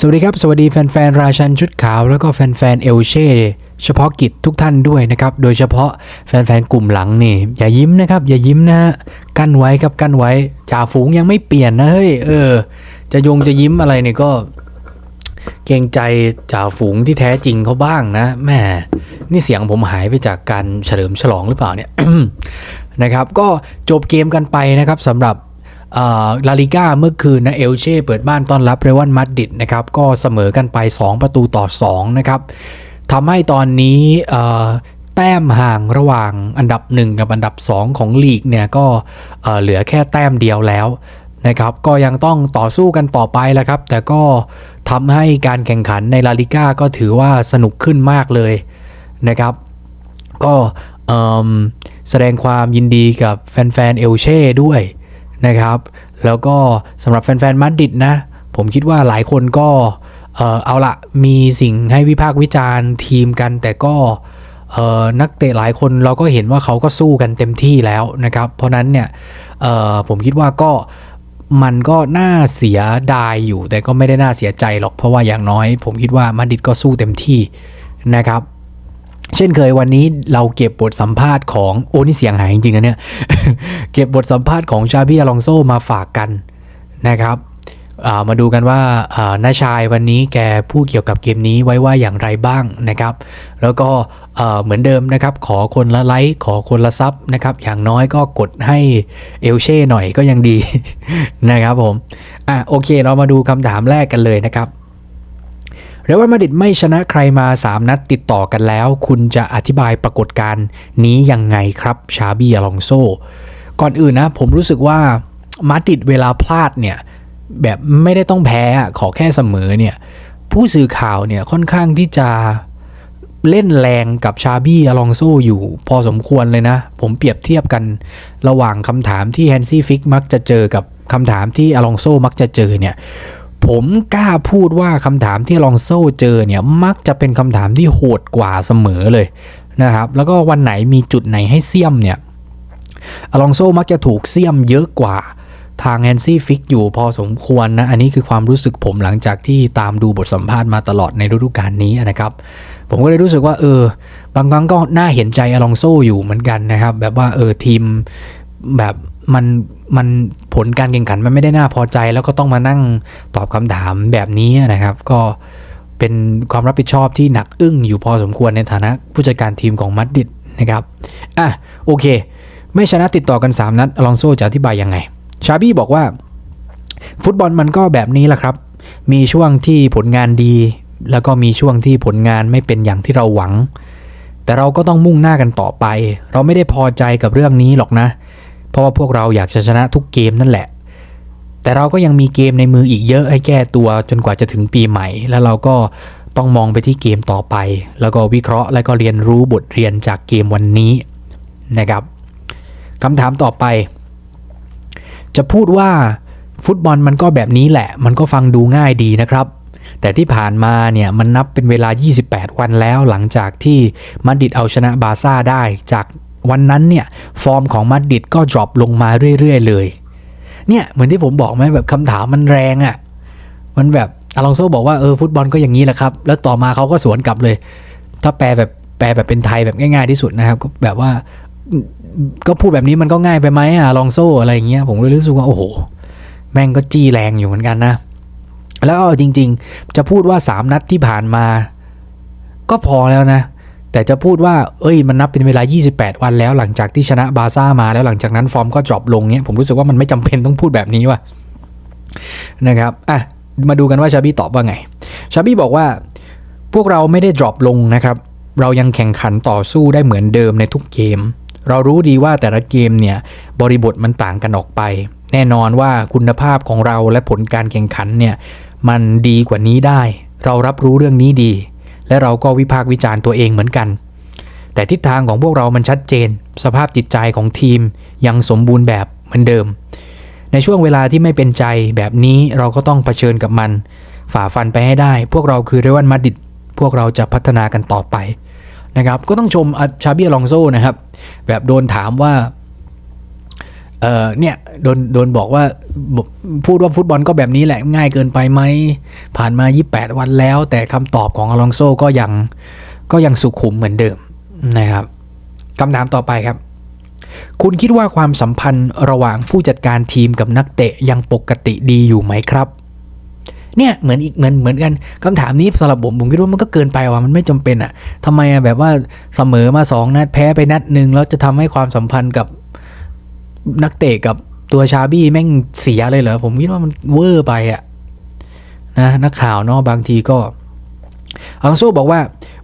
สวัสดีครับ สวัสดีแฟนๆ ราชันชุดขาว แล้วก็แฟนๆ เอลเช่เฉพาะกิจทุกท่านด้วยนะครับ โดยเฉพาะแฟนๆ กลุ่มหลังนี่ อย่ายิ้มนะครับ อย่ายิ้มนะฮะกั้นไว้ครับกั้นไว้จ่าฝูงยังไม่เปลี่ยนนะเฮ้ยเออ จะยงจะยิ้มอะไรเนี่ยก็ เกรงใจจ่าฝูงที่แท้จริงเขาบ้างนะแม่นี่เสียงผมหายไปจากการเฉลิมฉลองหรือเปล่าเนี่ยนะครับ ก็จบเกมกันไปนะครับสำหรับ ลาลิก้าเมื่อคืนนะเอลเช่เปิดบ้านต้อนรับเรวันมาดริดนะครับก็เสมอกันไป 2 ประตูต่อ 2 นะครับทำให้ตอนนี้แต้มห่างระหว่างอันดับ 1 กับอันดับ 2 ของลีกเนี่ยก็เหลือแค่แต้มเดียวแล้วนะครับก็ยังต้องต่อสู้กันต่อไปแหละครับ แต่ก็ทำให้การแข่งขันในลาลิก้าก็ถือว่าสนุกขึ้นมากเลยนะครับ ก็แสดงความยินดีกับแฟนๆเอลเช่ด้วย นะครับ แล้วก็สำหรับแฟนๆมาดริดนะ ผมคิดว่าหลายคนก็เออเอาละมีสิ่งให้วิพากษ์วิจารณ์ทีมกัน แต่ก็เออนักเตะหลายคนเราก็เห็นว่าเขาก็สู้กันเต็มที่แล้วนะครับ เพราะนั้นเนี่ยเออผมคิดว่าก็มันก็น่าเสียดายอยู่ แต่ก็ไม่ได้น่าเสียใจหรอกเพราะว่าอย่างน้อย ผมคิดว่ามาดริดก็สู้เต็มที่นะครับ เช่นเคยวันนี้เราเก็บบทสัมภาษณ์ของโอ้นี่เสียงหายจริงๆนะเนี่ยเก็บบทสัมภาษณ์ของชาบี้อลองโซมาฝากกันนะครับามาดูกันว่าน้าชายวันนี้แกพูดเกี่ยวกับเกมนี้ไว้ว่าอย่างไรบ้างนะครับ แล้วก็เหมือนเดิมนะครับ ขอคนละไลค์ขอคนละซับนะครับ อย่างน้อยก็กดให้เอลเช่หน่อยก็ยังดีนะครับผมอะโอเคเรามาดูคำถามแรกกันเลยนะครับ เรอัลมาดริดไม่ชนะใครมา 3 นัดติดต่อกันแล้ว คุณจะอธิบายปรากฏการณ์นี้ยังไงครับชาบีอลองโซ ก่อนอื่นนะ ผมรู้สึกว่ามาดริดเวลาพลาดเนี่ย แบบไม่ได้ต้องแพ้ขอแค่เสมอเนี่ย ผู้สื่อข่าวเนี่ยค่อนข้างที่จะเล่นแรงกับชาบี้อลองโซอยู่พอสมควรเลยนะ ผมเปรียบเทียบกันระหว่างคำถามที่แฮนซี่ฟิกมักจะเจอกับคำถามที่อลองโซมักจะเจอเนี่ย ผมกล้าพูดว่าคำถามที่ลองโซ่เจอเนี่ยมักจะเป็นคำถามที่โหดกว่าเสมอเลยนะครับแล้วก็วันไหนมีจุดไหนให้เสี่ยมเนี่ยอลองโซ่มักจะถูกเสี่ยมเยอะกว่าทางแฮนซี่ฟิกอยู่พอสมควรนะ อันนี้คือความรู้สึกผมหลังจากที่ตามดูบทสัมภาษณ์มาตลอดในฤดูกาลนี้นะครับ ผมก็เลยรู้สึกว่าเออบางครั้งก็น่าเห็นใจอลองโซ่อยู่เหมือนกันนะครับ แบบว่าเออทีมแบบ มันมันผลการแข่งขันมันไม่ได้น่าพอใจ แล้วก็ต้องมานั่งตอบคำถามแบบนี้นะครับ ก็เป็นความรับผิดชอบที่หนักอึ้งอยู่พอสมควรในฐานะผู้จัดการทีมของมัดดิดนะครับอะโอเค ไม่ชนะติดต่อกัน 3 นัดอลองโซ่จะอธิบายยังไง ชาบี้บอกว่า ฟุตบอลมันก็แบบนี้แหละครับ มีช่วงที่ผลงานดี แล้วก็มีช่วงที่ผลงานไม่เป็นอย่างที่เราหวัง แต่เราก็ต้องมุ่งหน้ากันต่อไป เราไม่ได้พอใจกับเรื่องนี้หรอกนะเพราะว่าพวกเราอยากชนะทุกเกมนั่นแหละ แต่เราก็ยังมีเกมในมืออีกเยอะให้แก้ตัวจนกว่าจะถึงปีใหม่ แล้วเราก็ต้องมองไปที่เกมต่อไป แล้วก็วิเคราะห์และก็เรียนรู้บทเรียนจากเกมวันนี้นะครับคำถามต่อไป จะพูดว่าฟุตบอลมันก็แบบนี้แหละ มันก็ฟังดูง่ายดีนะครับ แต่ที่ผ่านมาเนี่ยมันนับเป็นเวลา 28 วันแล้วหลังจากที่มาดริดเอาชนะบาซ่าได้จาก วันนั้นเนี่ยฟอร์มของมาดริดก็ดรอปลงมาเรื่อยๆ เลย เนี่ยเหมือนที่ผมบอกไหมแบบคำถามมันแรงอะ่ะ มันแบบอลองโซบอกว่าเออฟุตบอลก็อย่างนี้แหละครับ แล้วต่อมาเขาก็สวนกลับเลย ถ้าแปลแบบแปลแบบเป็นไทยแบบง่ายๆที่สุดนะครับ ก็แบบว่าก็พูดแบบนี้มันก็ง่ายไปไหมอะลองโซ่อะไรอย่างเงี้ยผมเลยรู้สึกว่าโอ้โห แม่งก็จี้แรงอยู่เหมือนกันนะ แล้วจริง ๆ จะพูดว่า 3 นัดที่ผ่านมา ก็พอแล้วนะ แต่จะพูดว่า เอ้ย มันนับเป็นเวลา 28 วันแล้วหลังจากที่ชนะบาซ่ามาแล้วหลังจากนั้นฟอร์มก็ดรอปลงเนี้ยผมรู้สึกว่ามันไม่จำเป็นต้องพูดแบบนี้ว่ะนะครับอะมาดูกันว่าชาบี้ตอบว่าไง ชาบี้บอกว่าพวกเราไม่ได้ดรอปลงนะครับ เรายังแข่งขันต่อสู้ได้เหมือนเดิมในทุกเกม เรารู้ดีว่าแต่ละเกมเนี่ยบริบทมันต่างกันออกไป แน่นอนว่าคุณภาพของเราและผลการแข่งขันเนี่ยมันดีกว่านี้ได้ เรารับรู้เรื่องนี้ดี และเราก็วิพากษ์วิจารณ์ตัวเองเหมือนกัน แต่ทิศทางของพวกเรามันชัดเจน สภาพจิตใจของทีมยังสมบูรณ์แบบเหมือนเดิม ในช่วงเวลาที่ไม่เป็นใจแบบนี้เราก็ต้องเผชิญกับมัน ฝ่าฟันไปให้ได้ พวกเราคือเรอัลมาดิดพวกเราจะพัฒนากันต่อไปนะครับก็ต้องชมชาเบีอลองโซนะครับแบบโดนถามว่า เออเนี่ยโดนโดนบอกว่าพูดว่าฟุตบอลก็แบบนี้แหละง่ายเกินไปไหม ผ่านมา 28 วันแล้ว แต่คำตอบของอลองโซก็ยังก็ยังสุขุมเหมือนเดิมนะครับคำถามต่อไปครับ คุณคิดว่าความสัมพันธ์ระหว่างผู้จัดการทีมกับนักเตะยังปกติดีอยู่ไหมครับเนี่ยเหมือนอีกเหมือนเหมือนกันคำถามนี้สำหรับผมผมคิดว่ามันก็เกินไปว่ะมันไม่จำเป็นอะทำไมอะแบบว่าเสมอมาสองนัดแพ้ไปนัดหนึ่งแล้วจะทำให้ความสัมพันธ์กับ นักเตะกับตัวชาบี้แม่งเสียเลยเหรอ ผมคิดว่ามันเวอร์ไปอะนะนักข่าวเนาะบางทีก็อังโซบอกว่า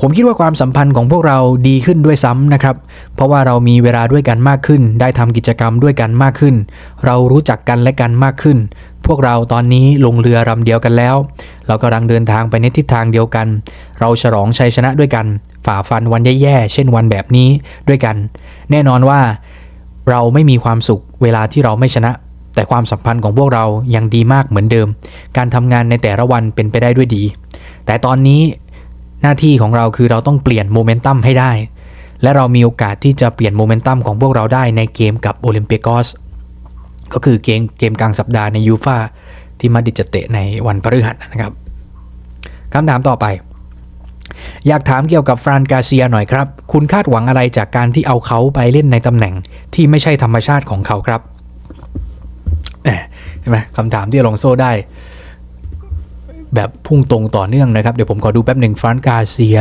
ผมคิดว่าความสัมพันธ์ของพวกเราดีขึ้นด้วยซ้ำนะครับ เพราะว่าเรามีเวลาด้วยกันมากขึ้น ได้ทำกิจกรรมด้วยกันมากขึ้น เรารู้จักกันและกันมากขึ้น พวกเราตอนนี้ลงเรือลำเดียวกันแล้ว เรากำลังเดินทางไปในทิศทางเดียวกัน เราฉลองชัยชนะด้วยกัน ฝ่าฟันวันแย่ๆเช่นวันแบบนี้ด้วยกัน แน่นอนว่า เราไม่มีความสุขเวลาที่เราไม่ชนะ แต่ความสัมพันธ์ของพวกเรายังดีมากเหมือนเดิม การทำงานในแต่ละวันเป็นไปได้ด้วยดี แต่ตอนนี้หน้าที่ของเราคือเราต้องเปลี่ยนโมเมนตัมให้ได้ และเรามีโอกาสที่จะเปลี่ยนโมเมนตัมของพวกเราได้ในเกมกับโอลิมเปียกอสก็คือเกมเกมกลางสัปดาห์ในยูฟาที่มาดิจเตะในวันพฤหัสนะครับคำถามต่อไป อยากถามเกี่ยวกับฟรานกาเซียหน่อยครับ คุณคาดหวังอะไรจากการที่เอาเขาไปเล่นในตำแหน่งที่ไม่ใช่ธรรมชาติของเขาครับเห็นไหมคำถามที่ลองโซ่ได้ แบบพุ่งตรงต่อเนื่องนะครับ เดี๋ยวผมขอดูแป๊บหนึ่งฟรานกาเซีย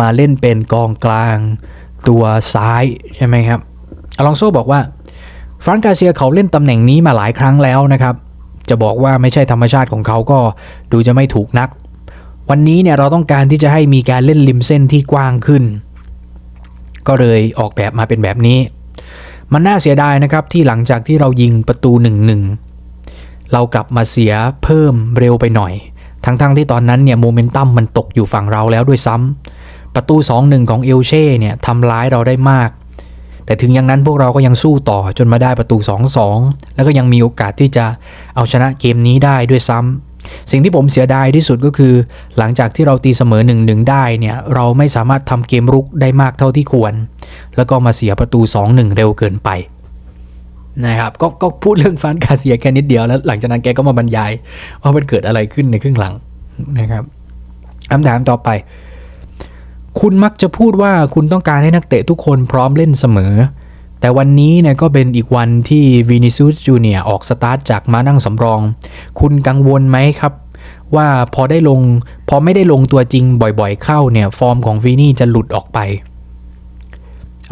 มาเล่นเป็นกองกลางตัวซ้ายใช่ไหมครับอลองโซ่บอกว่าฟรานกาเซียเขาเล่นตำแหน่งนี้มาหลายครั้งแล้วนะครับ จะบอกว่าไม่ใช่ธรรมชาติของเขาก็ดูจะไม่ถูกนัก วันนี้เนี่ยเราต้องการที่จะให้มีการเล่นริมเส้นที่กว้างขึ้น ก็เลยออกแบบมาเป็นแบบนี้ มันน่าเสียดายนะครับที่หลังจากที่เรายิงประตู1นึเรากลับมาเสียเพิ่มเร็วไปหน่อย ทั้งๆทที่ตอนนั้นเนี่ยโมเมนตัมมันตกอยู่ฝั่งเราแล้วด้วยซ้ำประตู 2-1 ของเอลเช่เนี่ยทำร้ายเราได้มากแต่ถึงอย่างนั้นพวกเราก็ยังสู้ต่อจนมาได้ประตู 2-2 แล้วก็ยังมีโอกาสที่จะเอาชนะเกมนี้ได้ด้วยซ้ำ สิ่งที่ผมเสียดายที่สุดก็คือ หลังจากที่เราตีเสมอ1-1ได้เนี่ยเราไม่สามารถทำเกมรุกได้มากเท่าที่ควร แล้วก็มาเสียประตู 2-1 เร็วเกินไปนะครับกก็พูดเรื่องฟรานกาเซียแค่นิดเดียวแล้ว หลังจากนั้นแกก็มาบรรยาย ว่ามันเกิดอะไรขึ้นในครึ่งหลังนะครับคำถามต่อไป คุณมักจะพูดว่าคุณต้องการให้นักเตะทุกคนพร้อมเล่นเสมอ แต่วันนี้เนี่ยก็เป็นอีกวันที่วินิซูสจูเนียออกสตาร์ทจากมานั่งสำรอง คุณกังวลไหมครับ ว่าพอได้ลง พอไม่ได้ลงตัวจริงบ่อยๆเข้าเนี่ย ฟอร์มของวินี่จะหลุดออกไป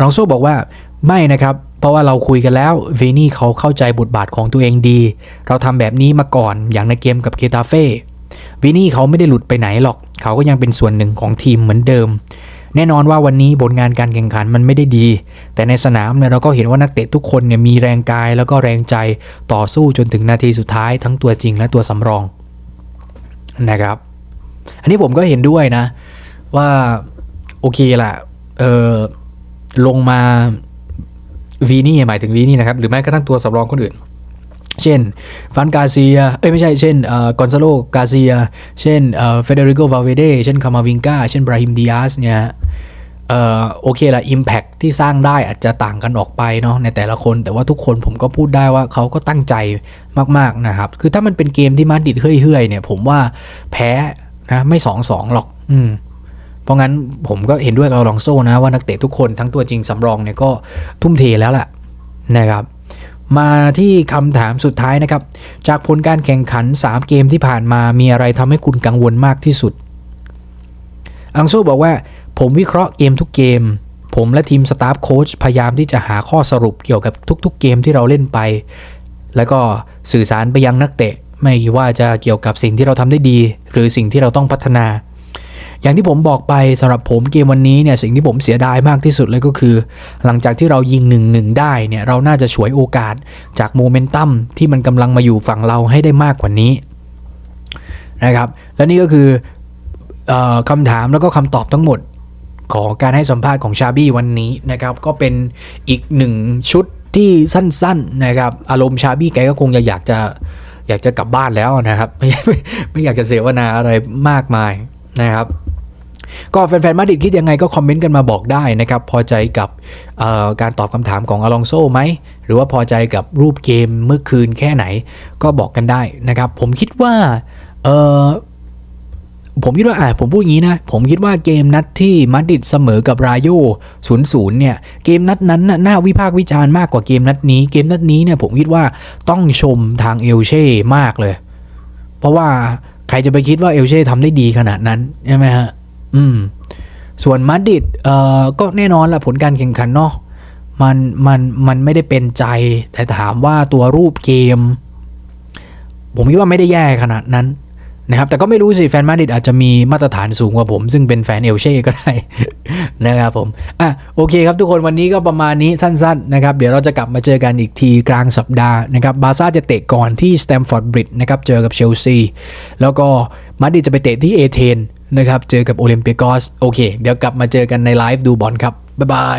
ลองโซ่บอกว่าไม่นะครับ เพราะว่าเราคุยกันแล้ววินี่เขาเข้าใจบทบาทของตัวเองดี เราทำแบบนี้มาก่อนอย่างในเกมกับเคตาเฟ่วินี่เขาไม่ได้หลุดไปไหนหรอก เขาก็ยังเป็นส่วนหนึ่งของทีมเหมือนเดิม แน่นอนว่าวันนี้ผลงานการแข่งขันมันไม่ได้ดี แต่ในสนามเนี่ยเราก็เห็นว่านักเตะทุกคนเนี่ยมีแรงกายแล้วก็แรงใจต่อสู้จนถึงนาทีสุดท้ายทั้งตัวจริงและตัวสำรองนะครับ อันนี้ผมก็เห็นด้วยนะ ว่าโอเคละเออลงมาวีนี่หมายถึงวีนี่นะครับ หรือแม้กระทั่งตัวสำรองคนอื่น เช่นฟันกาเซีย เอ้ยไม่ใช่เช่นเอ่อกอนซาโลกาเซีย เช่นเฟเดริโกวาเวเดเช่นคามาวิงกาเช่นบราฮิมดิอาสเนี่ยโอเคละ Impact ที่สร้างได้อาจจะต่างกันออกไปเนาะในแต่ละคน แต่ว่าทุกคนผมก็พูดได้ว่าเขาก็ตั้งใจมาก ๆ นะครับ คือถ้ามันเป็นเกมที่มาดิดเฮ้ยๆเนี่ย ผมว่าแพ้นะไม่สองสองหรอก อืมเพราะงั้นผมก็เห็นด้วยกับลองโซ่นะว่านักเตะทุกคนทั้งตัวจริงสำรองเนี่ยก็ทุ่มเทแล้วแหละนะครับ มาที่คำถามสุดท้ายนะครับ จากผลการแข่งขัน 3 เกมที่ผ่านมามีอะไรทำให้คุณกังวลมากที่สุด อังโซบอกว่า ผมวิเคราะห์เกมทุกเกม ผมและทีมสตาฟโค้ชพยายามที่จะหาข้อสรุปเกี่ยวกับทุกๆ เกมที่เราเล่นไป แล้วก็สื่อสารไปยังนักเตะ ไม่ว่าจะเกี่ยวกับสิ่งที่เราทำได้ดี หรือสิ่งที่เราต้องพัฒนา อย่างที่ผมบอกไปสำหรับผมเกมวันนี้เนี่ยสิ่งที่ผมเสียดายมากที่สุดเลยก็คือ หลังจากที่เรายิง1นหนึ่งได้เนี่ยเราน่าจะฉวยโอกาสจากโมเมนตัมที่มันกำลังมาอยู่ฝั่งเราให้ได้มากกว่านี้นะครับและนี่ก็คืออคำถามแล้วก็คำตอบทั้งหมดของการให้สัมภาษณ์ของชาบี้วันนี้นะครับก็เป็นอีกหนึ่งชุดที่สั้นๆนะครับอารมณ์ชาบี้แกก็คงจะอยากจะอยากจะกลับบ้านแล้วนะครับ ไม่ไม่ไม่อยากจะเสวนาอะไรมากมายนะครับ ก็แฟนๆมาดริดคิดยังไงก็คอมเมนต์กันมาบอกได้นะครับ พอใจกับการตอบคำถามของอลองโซไหม หรือว่าพอใจกับรูปเกมเมื่อคืนแค่ไหนก็บอกกันได้นะครับ ผมคิดว่าผมคิดว่าอ่าผมพูดอย่างนี้นะ ผมคิดว่าเกมนัดที่มาดริดเสมอกับรายโย0-0เนี่ย เกมนัดนั้นน่ะน่าวิพากษ์วิจารณ์มากกว่าเกมนัดนี้ เกมนัดนี้เนี่ยผมคิดว่าต้องชมทางเอลเช่มากเลย เพราะว่าใครจะไปคิดว่าเอลเช่ทำได้ดีขนาดนั้นใช่ไหมฮะ อืม ส่วนมาดริดเอ่อก็แน่นอนละผลการแข่งขันเนาะมันมันมันไม่ได้เป็นใจ แต่ถามว่าตัวรูปเกม ผมคิดว่าไม่ได้แย่ขนาดนั้นนะครับแต่ก็ไม่รู้สิ แฟนมาดริดอาจจะมีมาตรฐานสูงกว่าผม ซึ่งเป็นแฟนเอลเช่ก็ได้ นะครับผม อะโอเคครับทุกคนวันนี้ก็ประมาณนี้สั้นๆนะครับ เดี๋ยวเราจะกลับมาเจอกันอีกทีกลางสัปดาห์นะครับบาซ่าจะเตะก่อนที่สแตมฟอร์ดบริดจ์นะครับ เจอกับเชลซี แล้วก็มาดริดจะไปเตะที่เอเธน นะครับ เจอกับโอลิมเปียกอส โอเค เดี๋ยวกลับมาเจอกันในไลฟ์ดูบอลครับ บ๊ายบาย